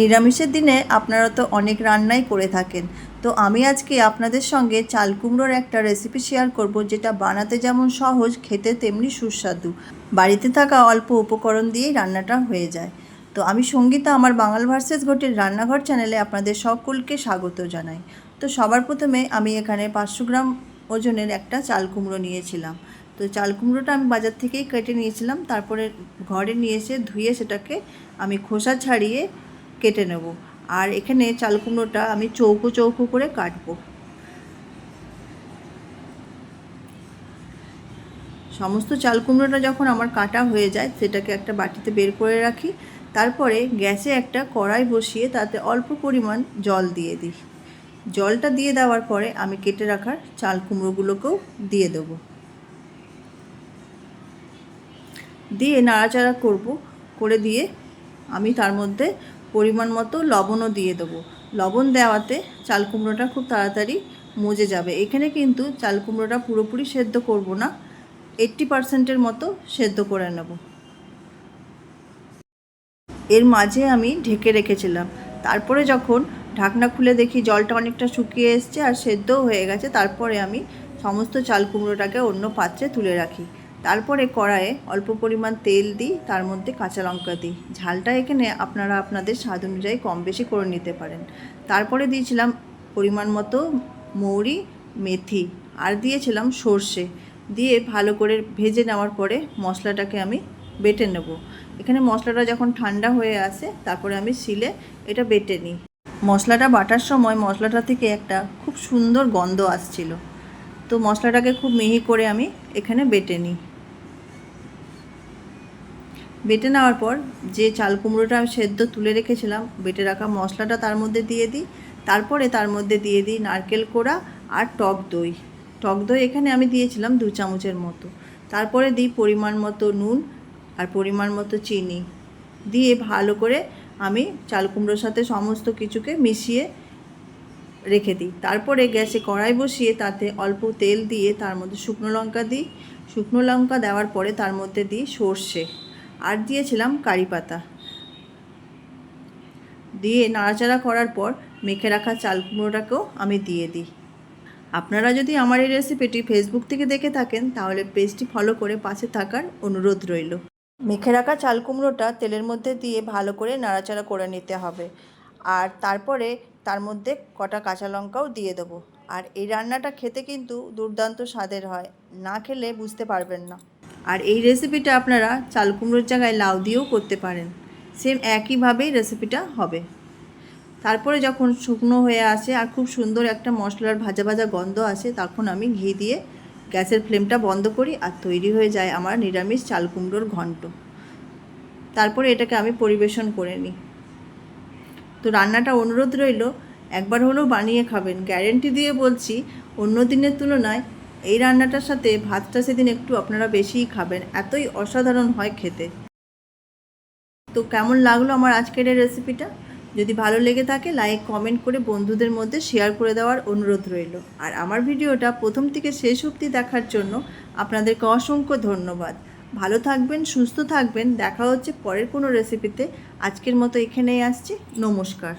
নিরামিষের দিনে আপনারা তো অনেক রান্নাই করে থাকেন। তো আমি আজকে আপনাদের সঙ্গে চাল কুমড়োর একটা রেসিপি শেয়ার করব যেটা বানাতে যেমন সহজ, খেতে তেমনি সুস্বাদু। বাড়িতে থাকা অল্প উপকরণ দিয়েই রান্নাটা হয়ে যায়। তো আমি সঙ্গীতা, আমার বাঙাল ভার্সেস ঘটির রান্নাঘর চ্যানেলে আপনাদের সকলকে স্বাগত জানাই। তো সবার প্রথমে আমি এখানে পাঁচশো গ্রাম ওজনের একটা চাল কুমড়ো নিয়েছিলাম। তো চাল কুমড়োটা আমি বাজার থেকেই কেটে নিয়েছিলাম। তারপরে ঘরে নিয়ে এসে ধুয়ে সেটাকে আমি খোসা ছাড়িয়ে কেটে নেব। আর এখানে চাল কুমড়োটা আমি চৌকো চৌকো করে কাটবো। সমস্ত চাল কুমড়োটা যখন আমার কাটা হয়ে যায়, সেটাকে একটা বাটিতে বের করে রাখি। তারপরে গ্যাসে একটা কড়াই বসিয়ে তাতে অল্প পরিমাণ জল দিয়ে দিই। জলটা দিয়ে দেওয়ার পরে আমি কেটে রাখার চাল কুমড়োগুলোকেও দিয়ে দেবো। দিয়ে নাড়াচাড়া করব। করে দিয়ে আমি তার মধ্যে পরিমাণ মতো লবণও দিয়ে দেবো। লবণ দেওয়াতে চাল কুমড়োটা খুব তাড়াতাড়ি মজে যাবে। এখানে কিন্তু চাল কুমড়োটা পুরোপুরি সেদ্ধ করব না এইট্টি পারসেন্টের মতো সেদ্ধ করে নেব। এর মাঝে আমি ঢেকে রেখেছিলাম। তারপরে যখন ঢাকনা খুলে দেখি জলটা অনেকটা শুকিয়ে এসছে আর সেদ্ধও হয়ে গেছে, তারপরে আমি সমস্ত চাল কুমড়োটাকে অন্য পাত্রে তুলে রাখি। তারপরে কড়াইয়ে অল্প পরিমাণ তেল দিই, তার মধ্যে কাঁচা লঙ্কা দিই। ঝালটা এখানে আপনারা আপনাদের স্বাদ অনুযায়ী কম বেশি করে নিতে পারেন। তারপরে দিয়েছিলাম পরিমাণ মতো মৌরি, মেথি, আর দিয়েছিলাম সর্ষে। দিয়ে ভালো করে ভেজে নেওয়ার পরে মশলাটাকে আমি বেটে নেব। এখানে মশলাটা যখন ঠান্ডা হয়ে আসে তারপরে আমি শিলে এটা বেটে নিই। মশলাটা বাটার সময় মশলাটা থেকে একটা খুব সুন্দর গন্ধ আসছিল। তো মশলাটাকে খুব মিহি করে আমি এখানে বেটে নিই। বেটে নেওয়ার পর যে চাল কুমড়োটা আমি সেদ্ধ তুলে রেখেছিলাম, বেটে রাখা মশলাটা তার মধ্যে দিয়ে দিই। তারপরে তার মধ্যে দিয়ে দিই নারকেল কোড়া আর টক দই। টক দই এখানে আমি দিয়েছিলাম দু চামচের মতো। তারপরে দিই পরিমাণ মতো নুন আর পরিমাণ মতো চিনি। দিয়ে ভালো করে আমি চাল কুমড়োর সাথে সমস্ত কিছুকে মিশিয়ে রেখে দিই। তারপরে গ্যাসে কড়াই বসিয়ে তাতে অল্প তেল দিয়ে তার মধ্যে শুকনো লঙ্কা দিই। শুকনো লঙ্কা দেওয়ার পরে তার মধ্যে দিই সর্ষে। আর দিয়েছিলাম কারি পাতা। দিয়ে নাড়াচাড়া করার পর মেখে রাখা চাল কুমড়োটাকেও আমি দিয়ে দিই। আপনারা যদি আমার এই রেসিপিটি ফেসবুক থেকে দেখে থাকেন, তাহলে পেজটি ফলো করে পাশে থাকার অনুরোধ রইল। মেখে রাখা চাল কুমড়োটা তেলের মধ্যে দিয়ে ভালো করে নাড়াচাড়া করে নিতে হবে। আর তারপরে তার মধ্যে কটা কাঁচা লঙ্কাও দিয়ে দেবো। আর এই রান্নাটা খেতে কিন্তু দুর্দান্ত স্বাদের হয়। না খেলে বুঝতে পারবেন না। আর এই রেসিপিটা আপনারা চাল কুমড়োর জায়গায় লাউ দিয়েও করতে পারেন। সেম একইভাবেই রেসিপিটা হবে। তারপরে যখন শুকনো হয়ে আসে আর খুব সুন্দর একটা মশলার ভাজা ভাজা গন্ধ আসে, তখন আমি ঘি দিয়ে গ্যাসের ফ্লেমটা বন্ধ করি আর তৈরি হয়ে যায় আমার নিরামিষ চাল কুমড়োর ঘন্ট। তারপরে এটাকে আমি পরিবেশন করে নিই। তো রান্নাটা অনুরোধ রইল, একবার হলেও বানিয়ে খাবেন। গ্যারেন্টি দিয়ে বলছি, অন্য দিনের তুলনায় এই রান্নাটার সাথে ভাতটা সেদিন একটু আপনারা বেশিই খাবেন। এতই অসাধারণ হয় খেতে। তো কেমন লাগল আমার আজকের এই রেসিপিটা যদি ভালো লেগে থাকে লাইক কমেন্ট করে বন্ধুদের মধ্যে শেয়ার করে দেওয়ার অনুরোধ রইল। আর আমার ভিডিওটা প্রথম থেকে শেষ অবধি দেখার জন্য আপনাদেরকে অসংখ্য ধন্যবাদ। ভালো থাকবেন, সুস্থ থাকবেন। দেখা হচ্ছে পরের কোনো রেসিপিতে আজকের মতো এখানেই আসছি। নমস্কার।